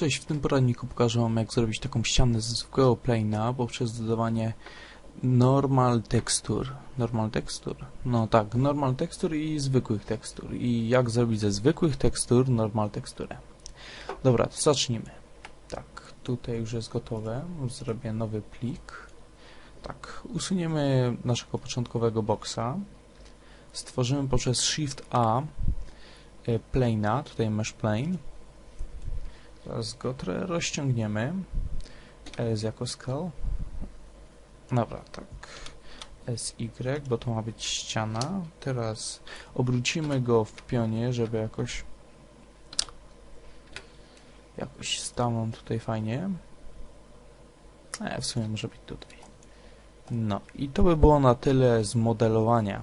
Cześć, w tym poradniku pokażę Wam jak zrobić taką ścianę ze zwykłego plana poprzez dodawanie normal tekstur. Normal tekstur? No tak, normal tekstur i zwykłych tekstur. I jak zrobić ze zwykłych tekstur normal teksturę. Dobra, to zacznijmy. Tak, tutaj już jest gotowe. Zrobię nowy plik. Tak, usuniemy naszego początkowego boxa. Stworzymy poprzez Shift A y, plana, tutaj mesh plane Teraz go rozciągniemy. S jako scale. Dobra, tak. SY, bo to ma być ściana. Teraz obrócimy go w pionie, żeby jakoś jakoś stanął tutaj fajnie. E, w sumie może być tutaj. No i to by było na tyle z modelowania.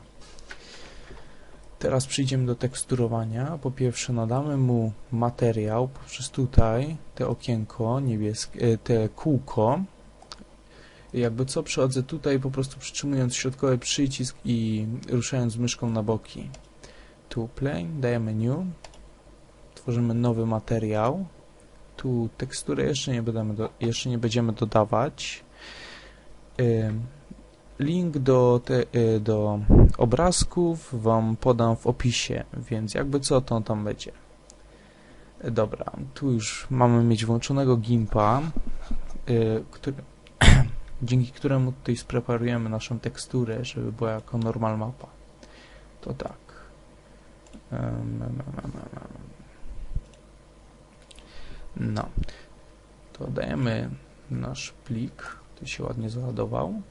Teraz przejdziemy do teksturowania. Po pierwsze nadamy mu materiał poprzez tutaj te okienko niebieskie, e, te kółko. Jakby co przechodzę tutaj po prostu przytrzymując środkowy przycisk i ruszając myszką na boki. Tu plane, dajemy new. Tworzymy nowy materiał. Tu teksturę jeszcze nie, będziemy do, jeszcze nie będziemy dodawać. Link do, te, y, do obrazków Wam podam w opisie, więc jakby co, to tam będzie. Dobra, tu już mamy mieć włączonego gimpa, yy, który, dzięki któremu tutaj spreparujemy naszą teksturę, żeby była jako normal mapa. To tak. No. To dajemy nasz plik. Tu się ładnie załadował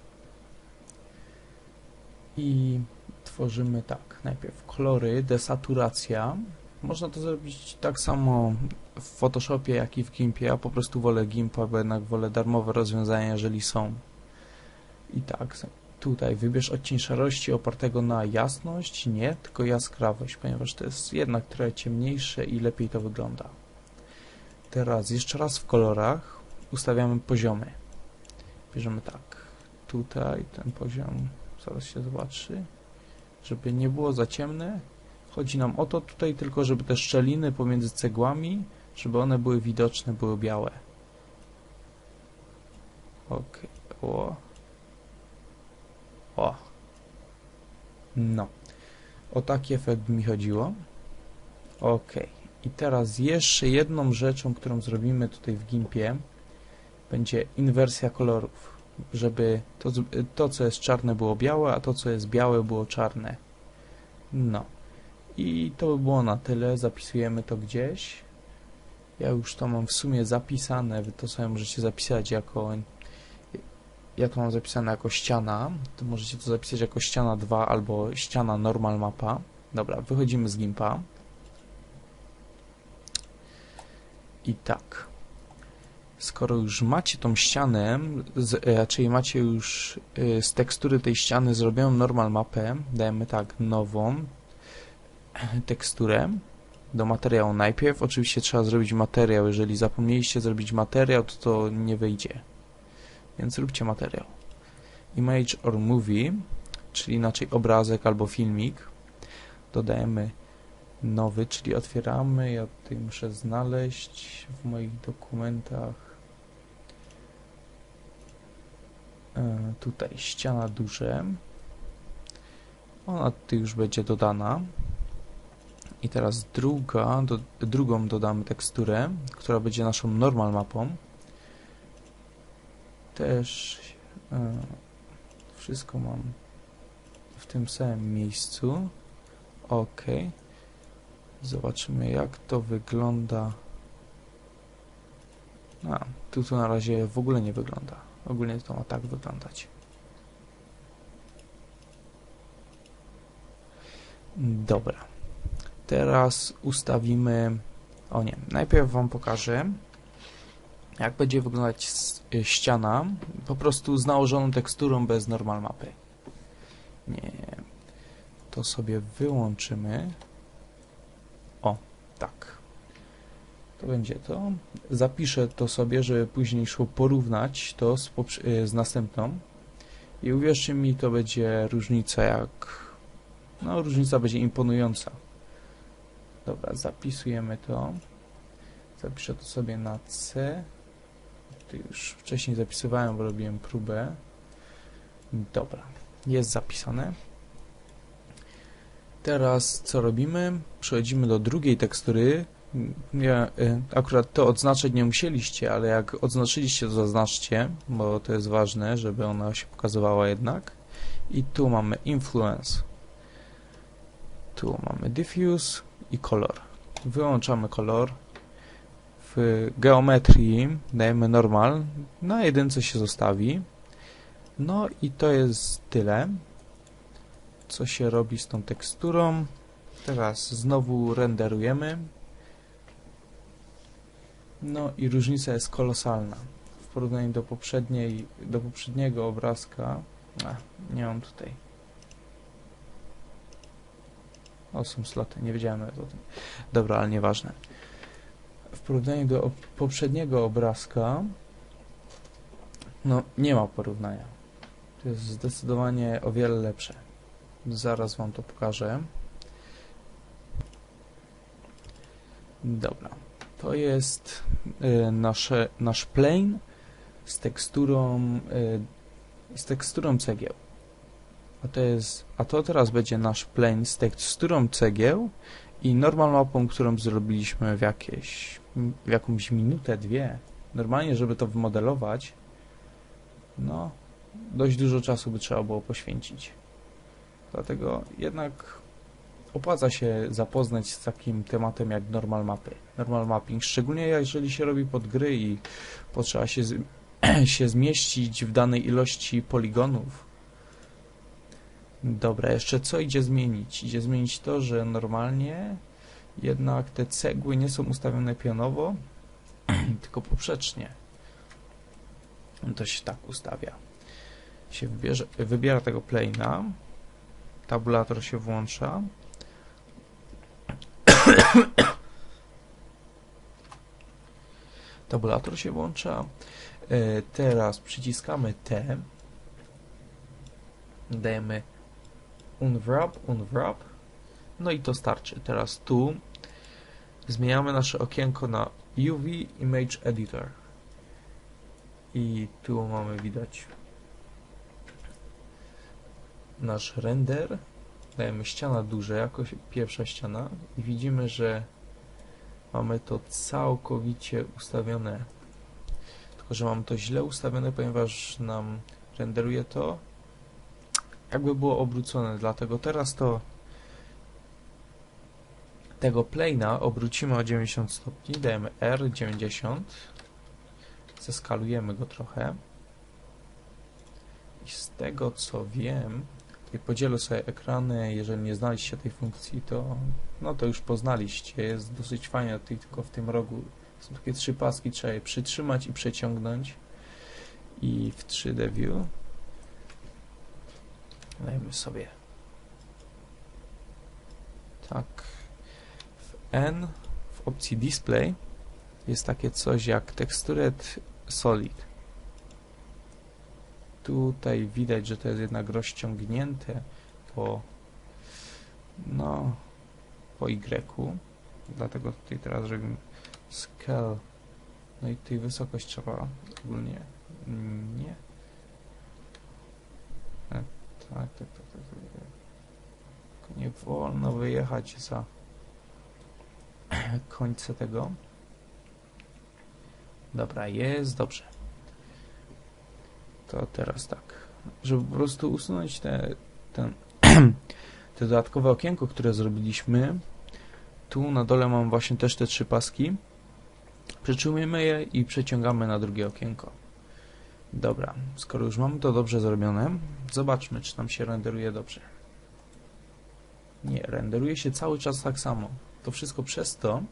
i tworzymy tak, najpierw kolory, desaturacja. Można to zrobić tak samo w Photoshopie, jak i w Gimpie. Ja po prostu wolę Gimpa, bo jednak wolę darmowe rozwiązania, jeżeli są. I tak, tutaj wybierz odcień szarości opartego na jasność, nie, tylko jaskrawość, ponieważ to jest jednak trochę ciemniejsze i lepiej to wygląda. Teraz jeszcze raz w kolorach ustawiamy poziomy. Bierzemy tak, tutaj ten poziom zaraz się zobaczy, żeby nie było za ciemne. Chodzi nam o to tutaj tylko, żeby te szczeliny pomiędzy cegłami, żeby one były widoczne, były białe. Ok, o. O. No. O taki efekt mi chodziło. Ok. I teraz jeszcze jedną rzeczą, którą zrobimy tutaj w Gimpie, będzie inwersja kolorów żeby to, to, co jest czarne było białe, a to, co jest białe było czarne. No. I to by było na tyle. Zapisujemy to gdzieś. Ja już to mam w sumie zapisane. Wy to sobie możecie zapisać jako... Ja to mam zapisane jako ściana. To możecie to zapisać jako ściana 2 albo ściana normal mapa. Dobra, wychodzimy z Gimpa. I tak skoro już macie tą ścianę, z, e, raczej macie już y, z tekstury tej ściany zrobioną normal mapę, dajemy tak, nową teksturę do materiału najpierw. Oczywiście trzeba zrobić materiał. Jeżeli zapomnieliście zrobić materiał, to to nie wyjdzie. Więc zróbcie materiał. Image or movie, czyli inaczej obrazek albo filmik. Dodajemy nowy, czyli otwieramy. Ja tutaj muszę znaleźć w moich dokumentach E, tutaj ściana duże. Ona tutaj już będzie dodana. I teraz druga, do, drugą dodamy teksturę, która będzie naszą normal mapą. Też e, wszystko mam w tym samym miejscu. OK. Zobaczymy jak to wygląda. A, tu to na razie w ogóle nie wygląda. Ogólnie to ma tak wyglądać. Dobra. Teraz ustawimy... O nie, najpierw Wam pokażę, jak będzie wyglądać y, ściana, po prostu z nałożoną teksturą bez normal mapy. Nie. To sobie wyłączymy. O, tak to będzie to. Zapiszę to sobie, żeby później szło porównać to z, e, z następną. I uwierzcie mi, to będzie różnica jak... No, różnica będzie imponująca. Dobra, zapisujemy to. Zapiszę to sobie na C. Tu już wcześniej zapisywałem, bo robiłem próbę. Dobra, jest zapisane. Teraz co robimy? Przechodzimy do drugiej tekstury. Nie, y, akurat to odznaczać nie musieliście, ale jak odznaczyliście, to zaznaczcie, bo to jest ważne, żeby ona się pokazywała jednak. I tu mamy Influence. Tu mamy Diffuse i Color. Wyłączamy kolor. W geometrii dajemy Normal. Na jedynce się zostawi. No i to jest tyle, co się robi z tą teksturą. Teraz znowu renderujemy. No i różnica jest kolosalna w porównaniu do poprzedniej, do poprzedniego obrazka. A, nie mam tutaj. O, są sloty, nie wiedziałem nawet o tym. Dobra, ale nieważne. W porównaniu do poprzedniego obrazka, no nie ma porównania. To jest zdecydowanie o wiele lepsze. Zaraz wam to pokażę. Dobra. To jest y, nasze, nasz plane z teksturą y, z teksturą cegieł. A to jest, a to teraz będzie nasz plane z teksturą cegieł i normal mapą, którą zrobiliśmy w jakieś w jakąś minutę, dwie. Normalnie, żeby to wymodelować, no, dość dużo czasu by trzeba było poświęcić. Dlatego jednak opłaca się zapoznać z takim tematem jak normal mapy, normal mapping, szczególnie jeżeli się robi pod gry i potrzeba się, z, się zmieścić w danej ilości poligonów. Dobra, jeszcze co idzie zmienić? Idzie zmienić to, że normalnie jednak te cegły nie są ustawione pionowo, tylko poprzecznie. To się tak ustawia. Się wybierze, wybiera tego plane'a, tabulator się włącza, tabulator się włącza. E, teraz przyciskamy T. Dajemy unwrap, unwrap. No i to starczy. Teraz tu zmieniamy nasze okienko na UV Image Editor. I tu mamy widać nasz render. Dajemy ściana duże jako pierwsza ściana i widzimy, że mamy to całkowicie ustawione. Tylko, że mam to źle ustawione, ponieważ nam renderuje to jakby było obrócone, dlatego teraz to tego plane'a obrócimy o 90 stopni, dajemy R90 zeskalujemy go trochę. I z tego co wiem i podzielę sobie ekrany, jeżeli nie znaliście tej funkcji, to no to już poznaliście, jest dosyć tutaj tylko w tym rogu. Są takie trzy paski, trzeba je przytrzymać i przeciągnąć. I w 3D View. Dajmy sobie. Tak. W N w opcji Display jest takie coś jak Textured Solid Tutaj widać, że to jest jednak rozciągnięte po no po Y. Dlatego tutaj teraz robimy scale. No i tutaj wysokość trzeba ogólnie nie. E, tak, tak, tak, tak, tak. Tylko nie wolno wyjechać za końce tego. Dobra, jest dobrze to teraz tak, żeby po prostu usunąć te, ten, te dodatkowe okienko, które zrobiliśmy, tu na dole mam właśnie też te trzy paski, przyczumujemy je i przeciągamy na drugie okienko. Dobra, skoro już mamy to dobrze zrobione, zobaczmy, czy nam się renderuje dobrze. Nie, renderuje się cały czas tak samo. To wszystko przez to,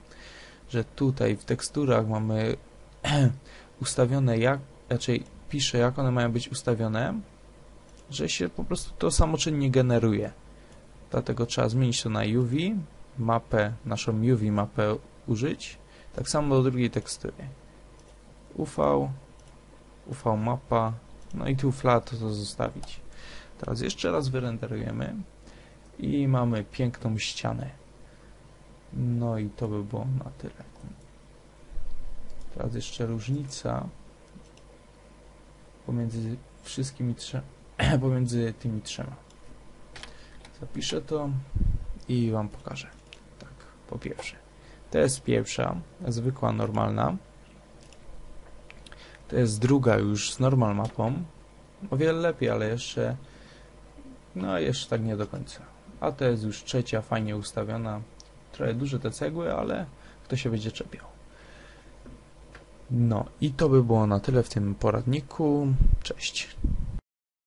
że tutaj w teksturach mamy ustawione jak, raczej pisze, jak one mają być ustawione, że się po prostu to samoczynnie generuje. Dlatego trzeba zmienić to na UV, mapę, naszą UV mapę użyć. Tak samo do drugiej tekstury. UV, UV mapa, no i tu flat to zostawić. Teraz jeszcze raz wyrenderujemy i mamy piękną ścianę. No i to by było na tyle. Teraz jeszcze różnica pomiędzy wszystkimi trzema, pomiędzy tymi trzema. Zapiszę to i Wam pokażę. Tak, po pierwsze. To jest pierwsza, zwykła, normalna. To jest druga już z normal mapą. O wiele lepiej, ale jeszcze no jeszcze tak nie do końca. A to jest już trzecia, fajnie ustawiona. Trochę duże te cegły, ale kto się będzie czepiał. No i to by było na tyle w tym poradniku. Cześć.